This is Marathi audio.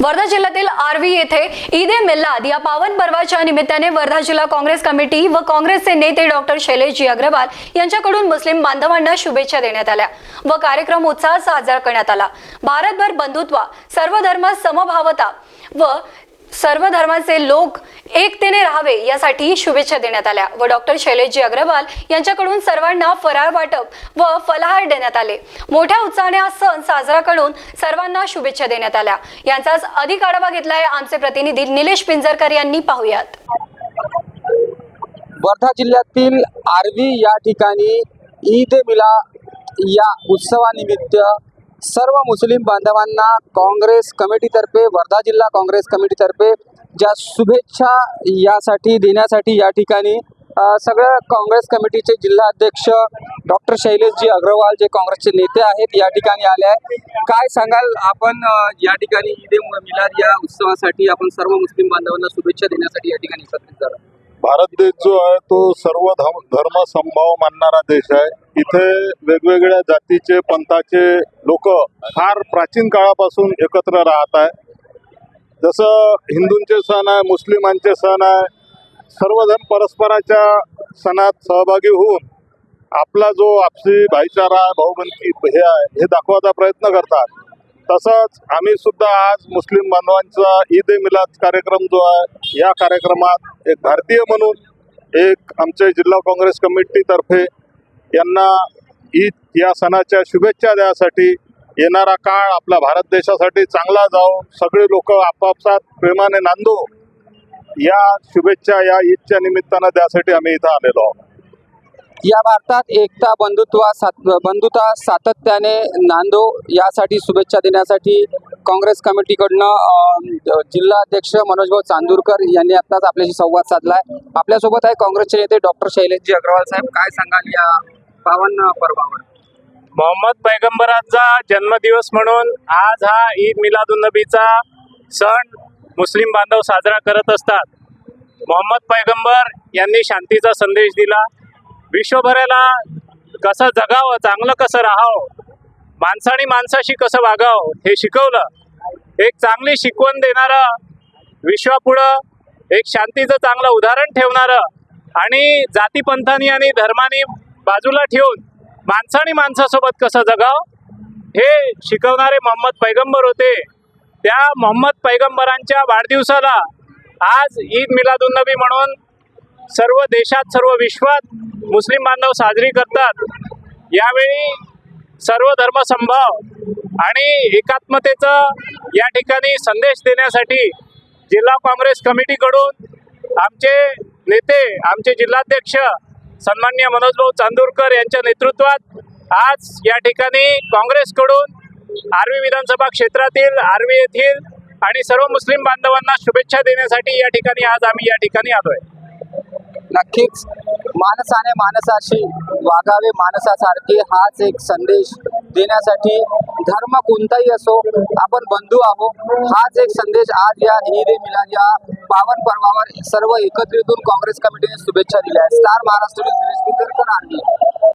वर्धा जिल्ह्यातील आर्वी येथे ईद ए मिल्लाद या पावन पर्वाच्या निमित्ताने वर्धा जिल्हा काँग्रेस कमिटी व काँग्रेसचे नेते डॉक्टर शैलेशजी अग्रवाल यांच्याकडून मुस्लिम बांधवांना शुभेच्छा देण्यात आल्या व कार्यक्रम उत्साहात साजरा करण्यात आला. भारतभर बंधुत्व सर्व धर्म समभावता व सर्व धर्माचे लोक एकतेने राहावे यासाठी शुभेच्छा देण्यात आल्या व डॉक्टर शैलेशजी अग्रवाल यांच्याकडून सर्वांना फराळ वाटप व फलाहार देण्यात आले. मोठ्या उत्साहाने हा सण साजरा करून सर्वांना शुभेच्छा देण्यात आल्या. यांचाच अधिक आढावा घेतलाय आमचे प्रतिनिधी निलेश पिंजरकर यांनी पाहुयात. वर्धा जिल्ह्यातील आर्वी या ठिकाणी ईद मिला या उत्सवानिमित्त सर्व मुस्लिम बांधवांना काँग्रेस कमिटीतर्फे वर्धा जिल्हा काँग्रेस कमिटीतर्फे ज्या शुभेच्छा यासाठी देण्यासाठी या ठिकाणी सगळं काँग्रेस कमिटीचे जिल्हा अध्यक्ष डॉक्टर शैलेशजी अग्रवाल जे काँग्रेसचे नेते आहेत या ठिकाणी आले आहे काय सांगाल आपण या ठिकाणी ईद ए मिलाद या उत्सवासाठी आपण सर्व मुस्लिम बांधवांना शुभेच्छा देण्यासाठी या ठिकाणी एकत्रित झाला? भारत देश जो आहे तो सर्व धर्म धर्म समभाव मानणारा देश आहे. इथे वेगवेगळ्या जातीचे पंथाचे लोक फार प्राचीन काळापासून एकत्र राहत आहे. जसं हिंदूंचे सण आहे मुस्लिमांचे सण आहे सर्वजण परस्पराच्या सणात सहभागी होऊन आपला जो आपसी भाईचारा आहे भाऊबंदी हे आहे हे दाखवायचा प्रयत्न करतात. तसंच आम्ही सुद्धा आज मुस्लिम बांधवांचा ईद ए मिलाद कार्यक्रम जो आहे या कार्यक्रमात एक भारतीय म्हणून एक आमचे जिल्हा काँग्रेस कमिटीतर्फे यांना ईद या सणाच्या शुभेच्छा द्यासाठी येणारा काळ आपला भारत देशासाठी चांगला जाओ सगळे लोक आपापसात प्रेमाने नांदो. या शुभेच्छा या ईदच्या निमित्तानं द्यासाठी आम्ही इथं आलेलो आहोत. या भारतात एकता बंधुत्वा सात बंधुता सातत्याने नांदो. यासाठी शुभेच्छा देण्यासाठी काँग्रेस कमिटीकडनं जिल्हाध्यक्ष जिल्हा अध्यक्ष मनोजभाऊ चांदूरकर यांनी आताच आपल्याशी संवाद साधलाय. आपल्यासोबत आहे काँग्रेसचे नेते डॉक्टर शैलेशजी अग्रवाल साहेब. काय सांगाल या पावन पर्वावर? मोहम्मद पैगंबराचा जन्मदिवस म्हणून आज हा ईद मिलादुन्नबीचा सण मुस्लिम बांधव साजरा करत असतात. मोहम्मद पैगंबर यांनी शांतीचा संदेश दिला. विश्वभराला कसं जगावं चांगलं कसं राहावं माणसाने माणसाशी कसं वागावं हे शिकवलं. एक चांगली शिकवण देणारं विश्वापुढं एक शांतीचं चांगलं उदाहरण ठेवणारं आणि जातीपंथानी आणि धर्मानी बाजूला ठेवून माणसाने माणसासोबत कसं जगाव हे शिकवणारे मोहम्मद पैगंबर होते. त्या मोहम्मद पैगंबरांच्या वाढदिवसाला आज ईद मिलादुन्नबी म्हणून सर्व देशात सर्व विश्वात मुस्लिम बांधव साजरी करतात. यावेळी सर्व धर्मसंभाव आणि एकात्मतेचं या ठिकाणी संदेश देण्यासाठी जिल्हा काँग्रेस कमिटीकडून आमचे नेते आमचे जिल्हाध्यक्ष सन्मान्य मनोजभाऊ चांदूरकर यांच्या नेतृत्वात आज या ठिकाणी काँग्रेसकडून आर्वी विधानसभा क्षेत्रातील आर्वी येथील आणि सर्व मुस्लिम बांधवांना शुभेच्छा देण्यासाठी या ठिकाणी आज आम्ही या ठिकाणी आलो आहे नक्कीच. माणसाने माणसाशी वागावे माणसासारखे हाच एक संदेश देण्यासाठी धर्म कोणताही असो आपण बंधू आहोत. हाच एक संदेश आज या ईद ए मिलाद या पावन पर्वावर सर्व एकत्रितून काँग्रेस कमिटीने शुभेच्छा दिल्या स्टार महाराष्ट्र न्यूज, निलेश